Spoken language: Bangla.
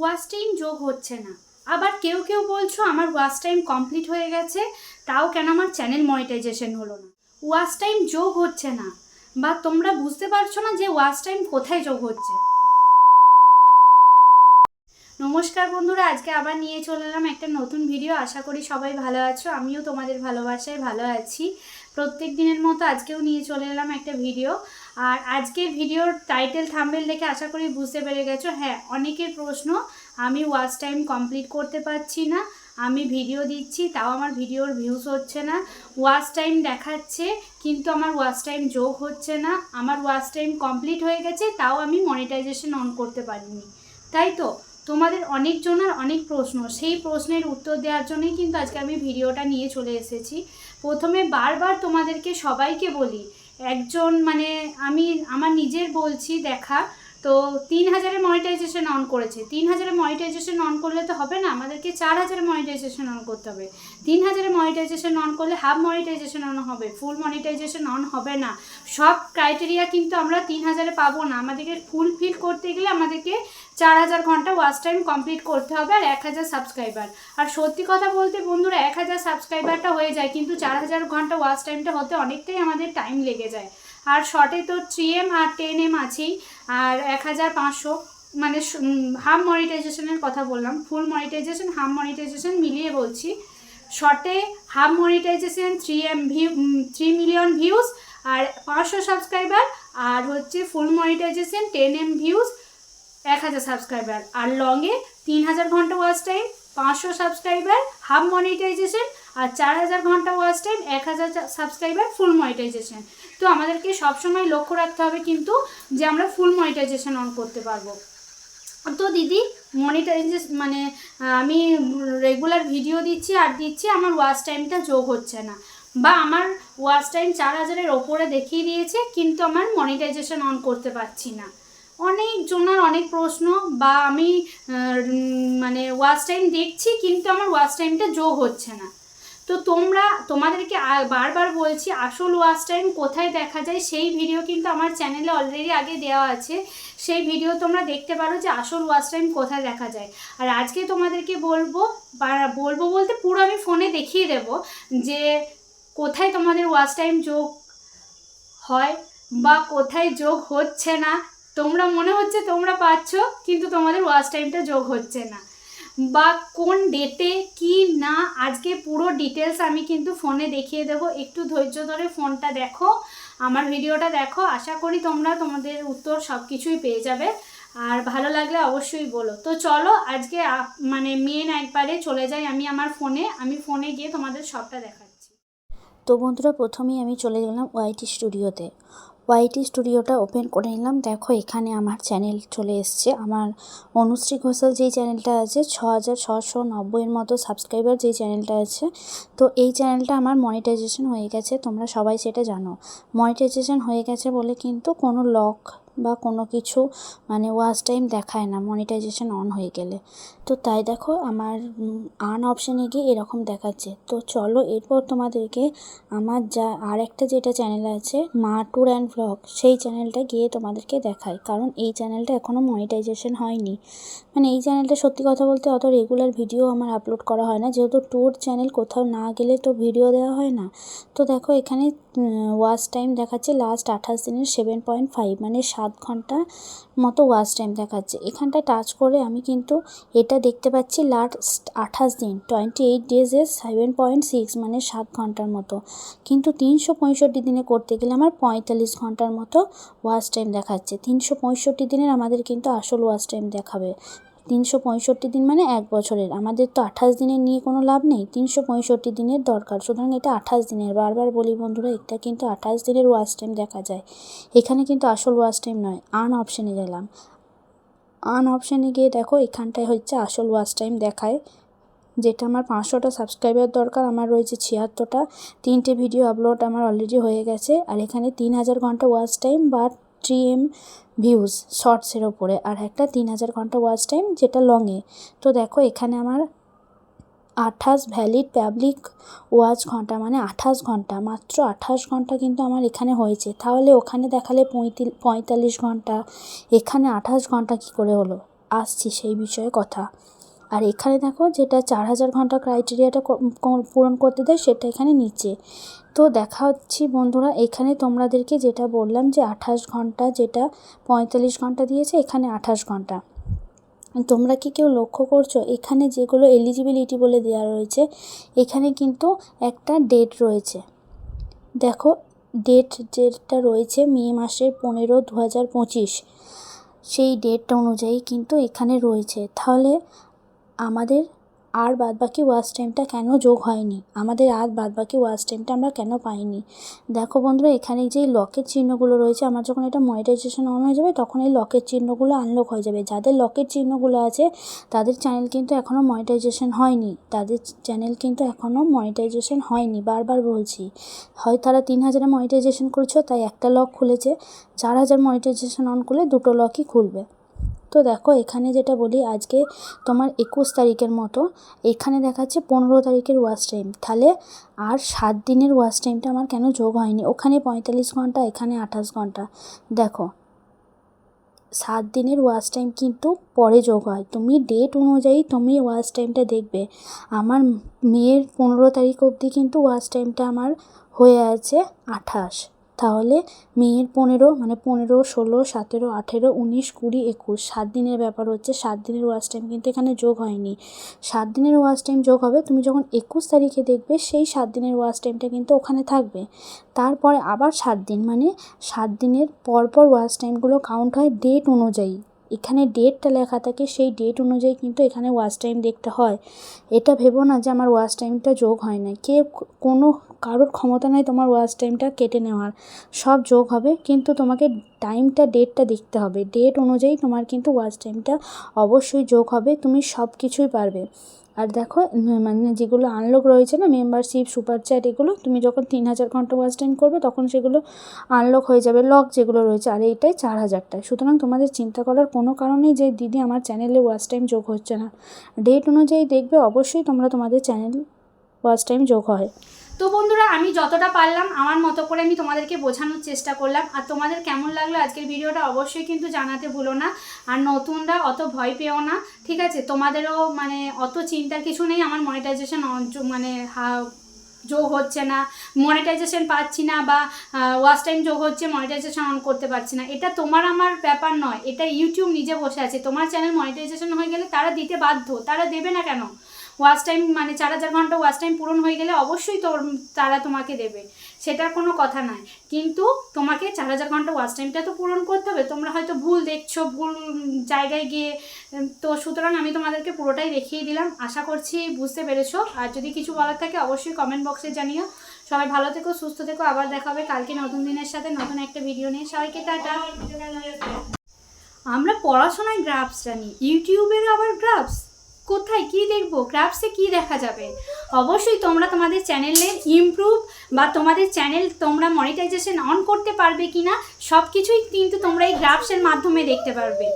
ওয়াচ টাইম যোগ হচ্ছে না। আবার কেউ কেউ বলছো আমার ওয়াচ টাইম কমপ্লিট হয়ে গেছে, তাও কেন আমার চ্যানেল মনিটাইজেশন হলো না? ওয়াচ টাইম যোগ হচ্ছে না। বা তোমরা বুঝতে পারছ না যে ওয়াচ টাইম কোথায় যোগ হচ্ছে? নমস্কার বন্ধুরা, আজকে আবার নিয়ে চলে এলাম একটা নতুন ভিডিও। আশা করি সবাই ভালো আছো, আমিও তোমাদের ভালোবাসায় ভালো আছি। প্রত্যেক দিনের মতো আজকেও নিয়ে চলে এলাম একটা ভিডিও। আর আজকে ভিডিওর টাইটেল থাম্বেল দেখে আশা করি বুঝতে পেরে গেছো। হ্যাঁ অনেকের প্রশ্ন, আমি ওয়াচ টাইম কমপ্লিট করতে পারছি না, আমি ভিডিও দিচ্ছি, তাও আমার ভিডিওর ভিউজ হচ্ছে না। ওয়াচ টাইম দেখাচ্ছে, কিন্তু আমার ওয়াচ টাইম যোগ হচ্ছে না। আমার ওয়াচ টাইম কমপ্লিট হয়ে গেছে, তাও আমি মনিটাইজেশন অন করতে পারিনি। তাই তো? তোমাদের অনেকজনের অনেক প্রশ্ন, সেই প্রশ্নের উত্তর দেওয়ার জন্যই কিন্তু আজকে আমি ভিডিওটা নিয়ে চলে এসেছি। প্রথমে বারবার তোমাদেরকে সবাইকে বলি একজন মানে আমি আমার নিজের বলছি দেখা তো তিন হাজারে মনিটাইজেশন অন করেছে। তিন হাজারে মনিটাইজেশন অন করলে তো হবে না? আমাদেরকে চার হাজারে মনিটাইজেশন অন করতে হবে। তিন হাজারে মনিটাইজেশন অন করলে হাফ মনিটাইজেশন অন হবে ফুল মনিটাইজেশন অন হবে না। সব ক্রাইটেরিয়া কিন্তু আমরা তিন হাজারে পাবো না। আমাদেরকে ফুল ফুলফিল করতে গেলে আমাদেরকে চার হাজার ঘণ্টা ওয়াচ টাইম কমপ্লিট করতে হবে আর এক হাজার সাবস্ক্রাইবার আর সত্যি কথা বলতে বন্ধুরা, এক হাজার সাবস্ক্রাইবারটা হয়ে যায়, কিন্তু চার হাজার ঘণ্টা ওয়াচ টাইমটা হতে অনেকটাই আমাদের টাইম লেগে যায়। আর শর্টে তো থ্রি এম আর টেন এম আছেই। আর এক হাজার পাঁচশো মানে হাফ মনিটাইজেশনের কথা বললাম। ফুল মনিটাইজেশন হাফ মনিটাইজেশন মিলিয়ে বলছি। শর্টে half monetisation three M view three million views আর পাঁচশো সাবস্ক্রাইবার আর হচ্ছে full monetisation ten M views এক হাজার সাবস্ক্রাইবার আর লংয়ে তিন হাজার ঘণ্টা ওয়াচ টাইম পাঁচশো সাবস্ক্রাইবার হাফ মনিটাইজেশন আর চার হাজার ঘণ্টা ওয়াচ টাইম এক হাজার সাবস্ক্রাইবার ফুল মনিটাইজেশন তো আমাদেরকে সবসময় লক্ষ্য রাখতে হবে কিন্তু যে আমরা ফুল মনিটাইজেশন অন করতে পারব। তো দিদি মনিটাইজেশন মানে আমি রেগুলার ভিডিও দিচ্ছি আর দিচ্ছি, আমার ওয়াচ টাইমটা যোগ হচ্ছে না। বা আমার ওয়াচ টাইম চার হাজারের ওপরে দেখিয়ে দিয়েছে, কিন্তু আমার মনিটাইজেশন অন করতে পারছি না। অনেক জনের অনেক প্রশ্ন, বা আমি মানে ওয়াচ টাইম দেখছি, কিন্তু আমার ওয়াচ টাইমটা যোগ হচ্ছে না। তো তোমরা, তোমাদেরকে বারবার বলছি, আসল ওয়াচ টাইম কোথায় দেখা যায় সেই ভিডিও কিন্তু আমার চ্যানেলে অলরেডি আগে দেওয়া আছে। সেই ভিডিও তোমরা দেখতে পারো যে আসল ওয়াচ টাইম কোথায় দেখা যায়। আর আজকে তোমাদেরকে বলব বলব বলতে পুরো আমি ফোনে দেখিয়ে দেব যে কোথায় তোমাদের ওয়াচ টাইম যোগ হয় বা কোথায় যোগ হচ্ছে না। তোমরা মনে হচ্ছে তোমরা পাচ্ছ, কিন্তু তোমাদের ওয়াচ টাইমটা যোগ হচ্ছে না। বা কোন ডেটে কি না, আজকে পুরো ডিটেলস আমি কিন্তু ফোনে দেখিয়ে দেবো। একটু ধৈর্য ধরে ফোনটা দেখো, আমার ভিডিওটা দেখো। আশা করি তোমরা তোমাদের উত্তর সব কিছুই পেয়ে যাবে। আর ভালো লাগলে অবশ্যই বলো। তো চলো, আজকে মানে মেন একবারে চলে যাই আমি আমার ফোনে আমি ফোনে গিয়ে তোমাদের সবটা দেখাচ্ছি। তো বন্ধুরা, প্রথমেই আমি চলে গেলাম ওয়াইটি স্টুডিওতে ওয়াইটি স্টুডিওটা ওপেন করে নিলাম। দেখো, এখানে আমার চ্যানেল চলে এসছে। আমার অনুশ্রী ঘোষাল যেই চ্যানেলটা আছে ছ হাজার ছশো নব্বইয়ের মতো সাবস্ক্রাইবার যেই চ্যানেলটা আছে, তো এই চ্যানেলটা আমার মনিটাইজেশন হয়ে গেছে। তোমরা সবাই সেটা জানো। মনিটাইজেশন হয়ে গেছে বলে কিন্তু কোনো লক বা কোনো কিছু মানে ওয়াচ টাইম দেখায় না মনিটাইজেশন অন হয়ে গেলে। তো তাই দেখো, আমার আন অপশানে গিয়ে এরকম দেখাচ্ছে। তো চলো এরপর তোমাদেরকে আমার যা আর একটা যেটা চ্যানেল আছে মা ট্যুর অ্যান্ড ভ্লগ সেই চ্যানেলটা গিয়ে তোমাদেরকে দেখায় কারণ এই চ্যানেলটা এখনও মনিটাইজেশন হয়নি। মানে এই চ্যানেলটা সত্যি কথা বলতে অত রেগুলার ভিডিও আমার আপলোড করা হয় না। যেহেতু ট্যুর চ্যানেল কোথাও না গেলে তো ভিডিও দেওয়া হয় না। তো দেখো এখানে ওয়াচ টাইম দেখাচ্ছে লাস্ট আঠাশ দিনের সেভেন পয়েন্ট ফাইভ মানে সাত ঘণ্টা মতো ওয়াচ টাইম দেখাচ্ছে। এখানটায় টাচ করে আমি কিন্তু এটা দেখতে পাচ্ছি লাস্ট আঠাশ দিন টোয়েন্টি এইট ডেজের সেভেন পয়েন্ট সিক্স মানে সাত ঘণ্টার মতো। কিন্তু তিনশো পঁয়ষট্টি দিনে করতে গেলে আমার পঁয়তাল্লিশ ঘণ্টার মতো ওয়াচ টাইম দেখাচ্ছে। তিনশো পঁয়ষট্টি দিনের আমাদের কিন্তু আসল ওয়াচ টাইম দেখাবে। তিনশো পঁয়ষট্টি দিন মানে এক বছরের। আমাদের তো আঠাশ দিনের নিয়ে কোনো লাভ নেই, তিনশো পঁয়ষট্টি দিনের দরকার। সুতরাং এটা আঠাশ দিনের। বারবার বলি বন্ধুরা, এটা কিন্তু আঠাশ দিনের ওয়াচ টাইম দেখা যায়। এখানে কিন্তু আসল ওয়াচ টাইম নয়, আন অপশানে গেলাম। আন অপশানে গিয়ে দেখো, এখানটায় হচ্ছে আসল ওয়াচ টাইম দেখায়। যেটা আমার পাঁচশোটা সাবস্ক্রাইবার দরকার, আমার রয়েছে ছিয়াত্তরটা। তিনটে ভিডিও আপলোড আমার অলরেডি হয়ে গেছে। আর এখানে তিন হাজার ঘণ্টা ওয়াচ টাইম বা থ্রি এম ভিউজ শর্টসের ওপরে আর একটা তিন হাজার ঘণ্টা ওয়াচ টাইম যেটা লংয়ে তো দেখো, এখানে আমার আঠাশ ভ্যালিড পাবলিক ওয়াচ ঘণ্টা মানে আঠাশ ঘণ্টা, মাত্র আঠাশ ঘণ্টা কিন্তু আমার এখানে হয়েছে। তাহলে ওখানে দেখালে পঁয়তাল্লিশ ঘণ্টা, এখানে আঠাশ ঘণ্টা কী করে হলো? আসছি সেই বিষয়ে কথা। আর এখানে দেখো যেটা চার হাজার ঘণ্টা ক্রাইটেরিয়াটা পূরণ করতে দেয় সেটা এখানে নিচে। তো দেখা হচ্ছি বন্ধুরা, এখানে তোমাদেরকে যেটা বললাম যে আঠাশ ঘণ্টা যেটা পঁয়তাল্লিশ ঘণ্টা দিয়েছে, এখানে আঠাশ ঘণ্টা। তোমরা কি কেউ লক্ষ্য করছ? এখানে যেগুলো এলিজিবিলিটি বলে দেওয়া রয়েছে, এখানে কিন্তু একটা ডেট রয়েছে। দেখো ডেট যেটা রয়েছে মে মাসের পনেরো দু হাজার পঁচিশ, সেই ডেটটা অনুযায়ী কিন্তু এখানে রয়েছে। তাহলে আমাদের আর বাদবাকি ওয়াচ টাইমটা কেন যোগ হয়নি? আমাদের আর বাদবাকি ওয়াচ টাইমটা আমরা কেন পাইনি? দেখো বন্ধুরা, এখানে যে লকের চিহ্নগুলো রয়েছে, আমার যখন এটা মনিটাইজেশন অন হয়ে যাবে, তখন এই লকের চিহ্নগুলো আনলক হয়ে যাবে। যাদের লকের চিহ্নগুলো আছে, তাদের চ্যানেল কিন্তু এখনও মনিটাইজেশন হয়নি। তাদের চ্যানেল কিন্তু এখনও মনিটাইজেশন হয়নি, বারবার বলছি। হয় তারা তিন হাজারে মনিটাইজেশন করেছ, তাই একটা লক খুলেছে। চার হাজার মনিটাইজেশন অন করলে দুটো লকই খুলবে। তো দেখো, এখানে যেটা বলি, আজকে তোমার একুশ তারিখের মতো, এখানে দেখাচ্ছে পনেরো তারিখের ওয়াচ টাইম। তাহলে আর সাত দিনের ওয়াচ টাইমটা আমার কেন যোগ হয়নি? ওখানে পঁয়তাল্লিশ ঘণ্টা, এখানে আঠাশ ঘণ্টা। দেখো, সাত দিনের ওয়াচ টাইম কিন্তু পরে যোগ হয়। তুমি ডেট অনুযায়ী তুমি ওয়াচ টাইমটা দেখবে। আমার মেয়ের পনেরো তারিখ অবধি কিন্তু ওয়াচ টাইমটা আমার হয়ে আছে আঠাশ। তাহলে মেয়ের পনেরো মানে পনেরো, ষোলো, সতেরো, আঠেরো, উনিশ, কুড়ি, একুশ, সাত দিনের ব্যাপার হচ্ছে, সাত দিনের ওয়াচ টাইম কিন্তু এখানে যোগ হয়নি। সাত দিনের ওয়াচ টাইম যোগ হবে, তুমি যখন একুশ তারিখে দেখবে, সেই সাত দিনের ওয়াচ টাইমটা কিন্তু ওখানে থাকবে। তারপরে আবার সাত দিন মানে সাত দিনের পরপর পর ওয়াচ টাইমগুলো কাউন্ট হয় ডেট অনুযায়ী। এখানে ডেটটা লেখা থাকে, সেই ডেট অনুযায়ী কিন্তু এখানে ওয়াচ টাইম দেখতে হয়। এটা ভেবো না যে আমার ওয়াচ টাইমটা যোগ হয় না কে কোনো কারোর ক্ষমতা নাই তোমার ওয়াচ টাইমটা কেটে নেওয়ার। সব যোগ হবে, কিন্তু তোমাকে টাইমটা ডেটটা দেখতে হবে। ডেট অনুযায়ী তোমার কিন্তু ওয়াচ টাইমটা অবশ্যই যোগ হবে, তুমি সব কিছুই পারবে। আর দেখো মানে যেগুলো আনলক রয়েছে না মেম্বারশিপ সুপার চ্যাট এগুলো, তুমি যখন তিন হাজার ঘণ্টা ওয়াচ টাইম করবে, তখন সেগুলো আনলক হয়ে যাবে লক যেগুলো রয়েছে, আর এইটাই চার হাজারটায় সুতরাং তোমাদের চিন্তা করার কোনো কারণেই যে, দিদি, আমার চ্যানেলে ওয়াচ টাইম যোগ হচ্ছে না। ডেট অনুযায়ী দেখবে, অবশ্যই তোমরা তোমাদের চ্যানেল ওয়াচ টাইম যোগ হয়। তো বন্ধুরা, আমি যতটা পারলাম আমার মতো করে আমি তোমাদেরকে বোঝানোর চেষ্টা করলাম। আর তোমাদের কেমন লাগল আজকের ভিডিওটা অবশ্যই কিন্তু জানাতে ভুলো না। আর নতুনরা অত ভয় পেও না, ঠিক আছে? তোমাদেরও মানে অত চিন্তার কিছু নেই, আমার মনিটাইজেশন মানে যোগ হচ্ছে না। মনিটাইজেশন পাচ্ছি না বা ওয়াচ টাইম যোগ হচ্ছে মনিটাইজেশন অন করতে পারছি না। এটা তোমার আমার ব্যাপার নয়, এটা ইউটিউব নিজে বসে আছে। তোমার চ্যানেল মনিটাইজেশন হয়ে গেলে তারা দিতে বাধ্য, তারা দেবে না কেন? ওয়াচ টাইম মানে চার হাজার ঘণ্টা ওয়াচ টাইম পূরণ হয়ে গেলে অবশ্যই তোর তারা তোমাকে দেবে। সেটার কোনো কথা নয় কিন্তু তোমাকে চার হাজার ঘণ্টা ওয়াচ টাইমটা তো পূরণ করতে হবে। তোমরা হয়তো ভুল দেখছ ভুল জায়গায় গিয়ে তো সুতরাং আমি তোমাদেরকে পুরোটাই দেখিয়ে দিলাম। আশা করছি বুঝতে পেরেছ। আর যদি কিছু বলার থাকে অবশ্যই কমেন্ট বক্সে জানিও। সবাই ভালো থেকো সুস্থ থেকো। আবার দেখা হবে কালকে নতুন দিনের সাথে নতুন একটা ভিডিও নিয়ে। সবাইকে টাটা। আমরা পড়াশোনায় গ্রাফস জানি। ইউটিউবের আবার গ্রাফস কোথায় কি দেখব গ্রাফসে কি দেখা যাবে? অবশ্যই তোমরা তোমাদের চ্যানেলের ইমপ্রুভ বা তোমাদের চ্যানেল তোমরা মনিটাইজেশন অন করতে পারবে কিনা সব কিছুই কিন্তু তোমরা এই গ্রাফসের মাধ্যমে দেখতে পারবে।